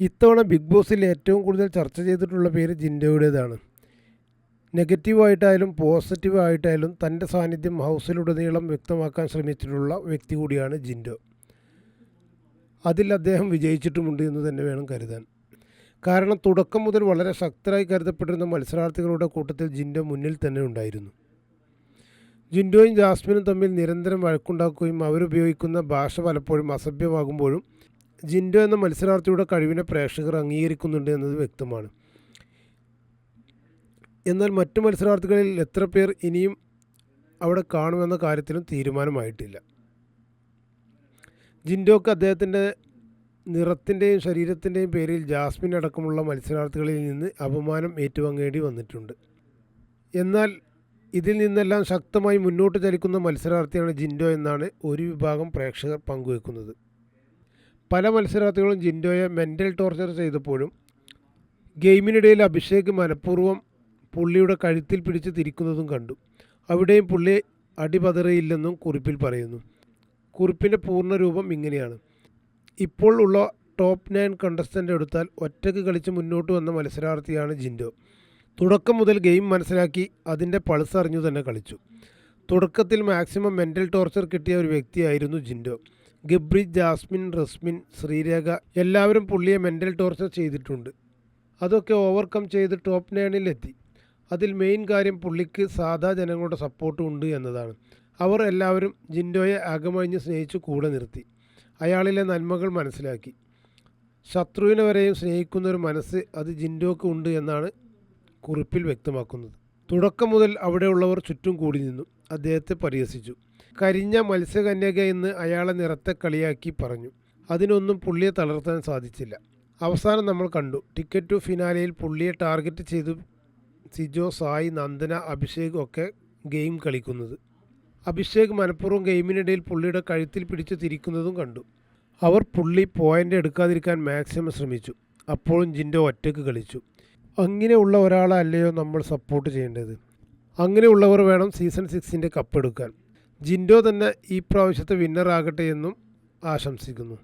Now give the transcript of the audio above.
ഇത്തവണ ബിഗ് ബോസിൽ ഏറ്റവും കൂടുതൽ ചർച്ച ചെയ്തിട്ടുള്ള പേര് ജിൻഡോയുടേതാണ്. നെഗറ്റീവായിട്ടായാലും പോസിറ്റീവായിട്ടായാലും തന്റെ സാന്നിധ്യം ഹൗസിലുടനീളം വ്യക്തമാക്കാൻ ശ്രമിച്ചിട്ടുള്ള വ്യക്തി കൂടിയാണ് ജിൻഡോ. അതിൽ അദ്ദേഹം വിജയിച്ചിട്ടുമുണ്ട് എന്ന് തന്നെ വേണം കരുതാൻ. കാരണം തുടക്കം മുതൽ വളരെ ശക്തരായി കരുതപ്പെട്ടിരുന്ന മത്സരാർത്ഥികളുടെ കൂട്ടത്തിൽ ജിൻഡോ മുന്നിൽ തന്നെ ഉണ്ടായിരുന്നു. ജിൻഡോയും ജാസ്മിനും തമ്മിൽ നിരന്തരം വഴക്കുണ്ടാക്കുകയും അവരുപയോഗിക്കുന്ന ഭാഷ പലപ്പോഴും അസഭ്യമാകുമ്പോഴും ജിൻഡോ എന്ന മത്സരാർത്ഥിയുടെ കഴിവിനെ പ്രേക്ഷകർ അംഗീകരിക്കുന്നുണ്ട് എന്നത് വ്യക്തമാണ്. എന്നാൽ മറ്റു മത്സരാർത്ഥികളിൽ എത്ര പേർ ഇനിയും അവിടെ കാണുമെന്ന കാര്യത്തിലും തീരുമാനമായിട്ടില്ല. ജിൻഡോക്ക് അദ്ദേഹത്തിന്റെ നിറത്തിന്റെയും ശരീരത്തിന്റെയും പേരിൽ ജാസ്മിൻ അടക്കമുള്ള മത്സരാർത്ഥികളിൽ നിന്ന് അപമാനം ഏറ്റുവാങ്ങേണ്ടി വന്നിട്ടുണ്ട്. എന്നാൽ ഇതിൽ നിന്നെല്ലാം ശക്തമായി മുന്നോട്ട് ചലിക്കുന്ന മത്സരാർത്ഥിയാണ് ജിൻഡോ എന്നാണ് ഒരു വിഭാഗം പ്രേക്ഷകർ പങ്കുവെക്കുന്നത്. പല മത്സരാർത്ഥികളും ജിൻഡോയെ മെന്റൽ ടോർച്ചർ ചെയ്തപ്പോഴും ഗെയിമിനിടയിൽ അഭിഷേക് മനഃപൂർവം പുള്ളിയുടെ കഴുത്തിൽ പിടിച്ച് തിരിക്കുന്നതും കണ്ടു. അവിടെയും പുള്ളി അടിപതറിയില്ലെന്നും കുറിപ്പിൽ പറയുന്നു. കുറിപ്പിന്റെ പൂർണരൂപം ഇങ്ങനെയാണ്. ഇപ്പോൾ ഉള്ള ടോപ്പ് നയൻ കണ്ടസ്റ്റന്റ് എടുത്താൽ ഒറ്റയ്ക്ക് കളിച്ച് മുന്നോട്ട് വന്ന മത്സരാർത്ഥിയാണ് ജിൻഡോ. തുടക്കം മുതൽ ഗെയിം മനസ്സിലാക്കി അതിന്റെ പൾസ് അറിഞ്ഞു തന്നെ കളിച്ചു. തുടക്കത്തിൽ മാക്സിമം മെന്റൽ ടോർച്ചർ കിട്ടിയ ഒരു വ്യക്തിയായിരുന്നു ജിൻഡോ. ഗബ്രി ജാസ്മിൻ റസ്മിൻ ശ്രീരേഖ എല്ലാവരും പുള്ളിയെ മെന്റൽ ടോർച്ചർ ചെയ്തിട്ടുണ്ട്. അതൊക്കെ ഓവർകം ചെയ്ത് ടോപ്പ് നയണിലെത്തി അതിൽ മെയിൻ കാര്യം പുള്ളിക്ക് സാധാ ജനങ്ങളുടെ സപ്പോർട്ട് ഉണ്ട് എന്നതാണ്. അവർ എല്ലാവരും ജിൻഡോയെ അകമഴിഞ്ഞ് സ്നേഹിച്ച് കൂടെ നിർത്തി. അയാളിലെ നന്മകൾ മനസ്സിലാക്കി. ശത്രുവിനെ വരെയും സ്നേഹിക്കുന്ന ഒരു മനസ്സ് അത് ജിൻഡോക്ക് ഉണ്ട് എന്നാണ് കുറിപ്പിൽ വ്യക്തമാക്കുന്നത്. തുടക്കം മുതൽ അവിടെയുള്ളവർ ചുറ്റും കൂടി നിന്നു. അദ്ദേഹത്തെ പരിഹസിച്ചു. കരിഞ്ഞ മത്സ്യകന്യക എന്ന് അയാളെ നിറത്തെ കളിയാക്കി പറഞ്ഞു. അതിനൊന്നും പുള്ളിയെ തളർത്താൻ സാധിച്ചില്ല. അവസാനം നമ്മൾ കണ്ടു. ടിക്കറ്റ് ടു ഫിനാലയിൽ പുള്ളിയെ ടാർഗറ്റ് ചെയ്തു സിജോ സായി നന്ദന അഭിഷേക് ഒക്കെ ഗെയിം കളിക്കുന്നത്. അഭിഷേക് മനഃപൂർവം ഗെയിമിനിടയിൽ പുള്ളിയുടെ കഴുത്തിൽ പിടിച്ച് തിരിക്കുന്നതും കണ്ടു. അവർ പുള്ളി പോയിന്റ് എടുക്കാതിരിക്കാൻ മാക്സിമം ശ്രമിച്ചു. അപ്പോഴും ജിന്റെ ഒറ്റയ്ക്ക് കളിച്ചു. അങ്ങനെയുള്ള ഒരാളല്ലയോ നമ്മൾ സപ്പോർട്ട് ചെയ്യേണ്ടത്. അങ്ങനെയുള്ളവർ വേണം സീസൺ സിക്സിന്റെ കപ്പ് എടുക്കാൻ. ജിൻഡോ തന്നെ ഈ പ്രാവശ്യത്തെ വിന്നറാകട്ടെ എന്നും ആശംസിക്കുന്നു.